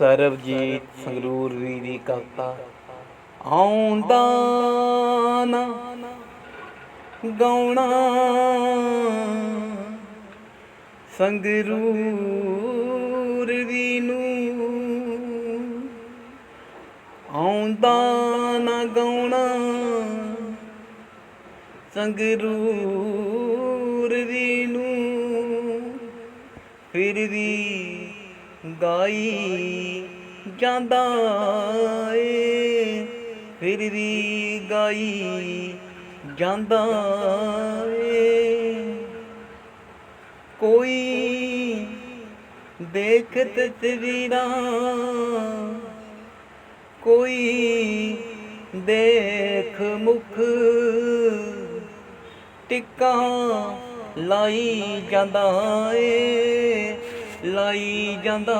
ਸਰਬਜੀਤ ਸੰਗਰੂਰ ਵੀ ਦੀ ਕਵਤਾ। ਆਉਂਦਾ ਨਾ ਗਾਉਣਾ ਸੰਗਰੂਰ ਵੀ ਨੂੰ। ਆਉਂਦਾ ਨਾ ਗਾਉਣਾ ਸੰਗਰੂਰ ਦੀ ਨੂੰ। ਫਿਰ ਵੀ ਗਾਈ ਜਾਂਦਾ ਏ, ਫਿਰ ਵੀ ਗਾਈ ਜਾਂਦਾ ਏ। ਕੋਈ ਦੇਖ ਤਸਵੀਰਾਂ ਕੋਈ ਦੇਖ ਮੁਖ, ਟਿੱਕਾ ਲਾਈ ਜਾਂਦਾ ਏ। ਲਾਈ ਜਾਂਦਾ।